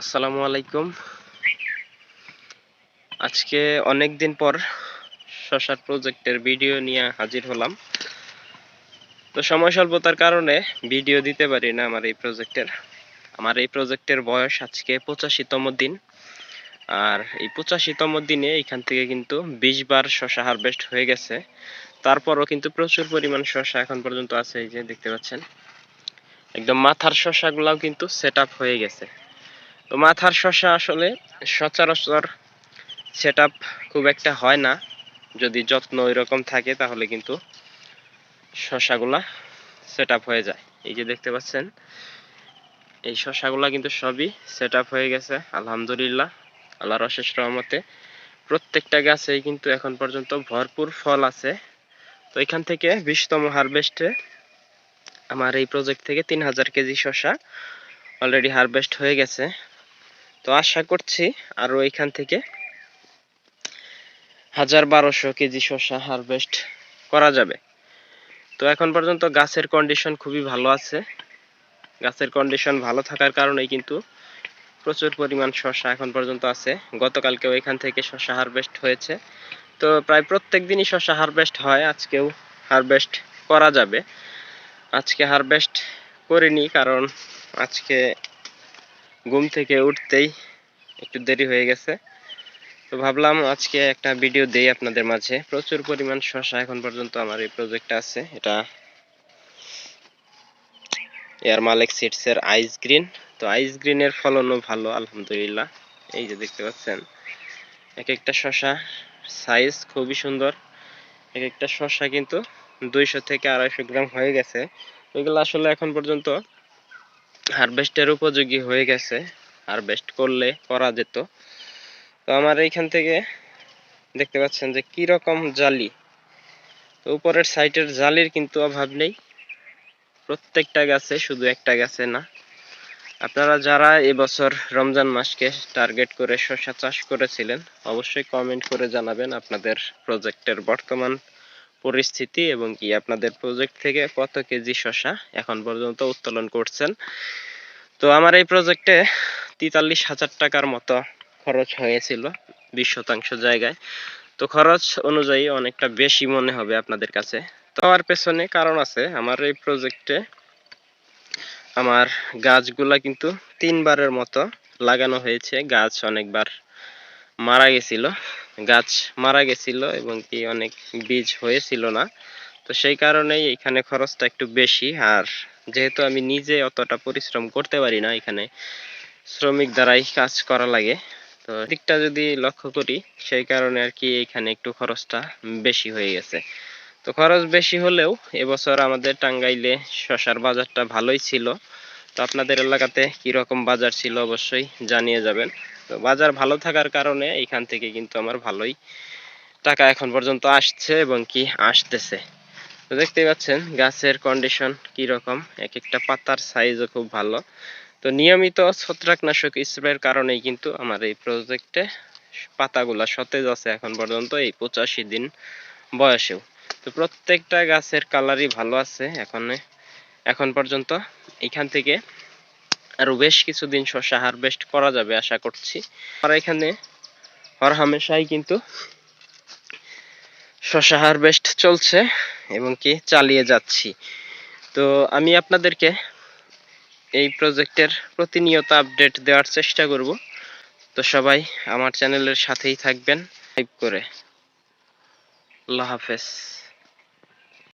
আসসালামু আলাইকুম। আজকে অনেক দিন পর শশার প্রজেক্টের ভিডিও নিয়ে হাজির হলাম। তো সময় স্বল্পতার কারণে ভিডিও দিতে পারি না আমার এই প্রজেক্টের। আমার এই প্রজেক্টের বয়স আজকে পঁচাশিতম দিন। আর এই পঁচাশিতম দিনে এখান থেকে কিন্তু বিশ বার শশা হারভেস্ট হয়ে গেছে। তারপরও কিন্তু প্রচুর পরিমাণ শশা এখন পর্যন্ত আছে, এই যে দেখতে পাচ্ছেন। একদম মাথার শশাগুলাও কিন্তু সেট হয়ে গেছে। তো মাথার শশা আসলে সচরাচর সেট খুব একটা হয় না। যদি যত্ন ওইরকম থাকে তাহলে কিন্তু শশাগুলা সেট হয়ে যায়। এই যে দেখতে পাচ্ছেন, এই শশাগুলা কিন্তু সবই সেট হয়ে গেছে, আলহামদুলিল্লাহ, আল্লাহর অশেষ রহমতে। প্রত্যেকটা গাছেই কিন্তু এখন পর্যন্ত ভরপুর ফল আছে। তো এখান থেকে বিশতম হারভেস্টে আমার এই প্রজেক্ট থেকে তিন হাজার কেজি শশা অলরেডি হারভেস্ট হয়ে গেছে। তো আশা করছি আরও এখান থেকে হাজার বারোশো কেজি শসা হারভেস্ট করা যাবে। তো এখন পর্যন্ত গাছের কন্ডিশন খুবই ভালো আছে। গাছের কন্ডিশন ভালো থাকার কারণে কিন্তু প্রচুর পরিমাণ শসা এখন পর্যন্ত আছে। গতকালকেও এখান থেকে শসা হারভেস্ট হয়েছে। তো প্রায় প্রত্যেক দিনই শসা হারভেস্ট হয়, আজকেও হারভেস্ট করা যাবে। আজকে হারভেস্ট করিনি কারণ আজকে ঘুম থেকে উঠতেই একটু দেরি হয়ে গেছে। তো ভাবলাম আজকে একটা ভিডিও দেই আপনাদের মাঝে। প্রচুর পরিমাণ শশা এখন পর্যন্ত আমার এই প্রজেক্টে আছে। এটা এয়ার মালেক সিটসের আইস গ্রিন তো আইস গ্রিনের ফলনও ভালো, আলহামদুলিল্লাহ। এই যে দেখতে পাচ্ছেন এক একটা শশা সাইজ খুবই সুন্দর। এক একটা শশা কিন্তু দুইশো থেকে আড়াইশো গ্রাম হয়ে গেছে। ওইগুলো আসলে এখন পর্যন্ত হারভেস্টের উপযোগী হয়ে গেছে, হারভেস্ট করলে করা যেত। তো আমার এইখান থেকে দেখতে পাচ্ছেন যে কি রকম জালি। তো উপরের সাইটের জালির কিন্তু অভাব নেই। প্রত্যেকটা গাছে শুধু একটা গাছে না। আপনারা যারা এবছর রমজান মাসকে টার্গেট করে শসা চাষ করেছিলেন, অবশ্যই কমেন্ট করে জানাবেন আপনাদের প্রজেক্টের বর্তমান পরিস্থিতি এবং কি আপনাদের প্রজেক্ট থেকে কত কেজি শশা এখন পর্যন্ত উত্তোলন করছেন? তো আমার এই প্রজেক্টে তেতাল্লিশ হাজার টাকার মতো খরচ হয়েছিল, বিশ শতাংশ জায়গায়। তো খরচ অনুযায়ী অনেকটা বেশি মনে হবে আপনাদের কাছে। তো আমার পেছনে কারণ আছে, আমার এই প্রজেক্টে আমার গাছগুলা কিন্তু তিনবারের মতো লাগানো হয়েছে। গাছ অনেকবার মারা গেছিল। গাছ মারা গেছিল এবং কি অনেক বীজ হয়েছিল না। তো সেই কারণেই এখানে খরচটা একটু বেশি। আর যেহেতু আমি নিজে অতটা পরিশ্রম করতে পারি না, এখানে শ্রমিক দ্বারাই কাজ করা লাগে। তো দিকটা যদি লক্ষ্য করি, সেই কারণে আর কি এখানে একটু খরচটা বেশি হয়ে গেছে। তো খরচ বেশি হলেও এবছর আমাদের টাঙ্গাইলে শশার বাজারটা ভালোই ছিল। তো আপনাদের এলাকাতে কি রকম বাজার ছিল অবশ্যই জানিয়ে যাবেন। তো বাজার ভালো থাকার কারণে এখান থেকে কিন্তু আমার ভালোই টাকা এখন পর্যন্ত আসছে এবং কি আসতেছে। তো দেখতেই পাচ্ছেন গাছের কন্ডিশন কি রকম এক একটা পাতার সাইজও খুব ভালো। তো নিয়মিত ছত্রাকনাশক স্প্রের কারণেই কিন্তু আমার এই প্রজেক্টে পাতাগুলা সতেজ আছে এখন পর্যন্ত, এই পঁচাশি দিন বয়সেও। তো প্রত্যেকটা গাছের কালারই ভালো আছে, এখন এখন পর্যন্ত এখান থেকে আরও বেশ কিছুদিন শসা হারভেস্ট করা যাবে আশা করছি। আর এখানে হর হামেশাই কিন্তু শশা হারভেস্ট চলছে এবং কি চালিয়ে যাচ্ছি। তো আমি আপনাদেরকে এই প্রজেক্টের প্রতিনিয়ত আপডেট দেওয়ার চেষ্টা করব। তো সবাই আমার চ্যানেলের সাথেই থাকবেন। লাইক করে। আল্লাহ হাফেজ।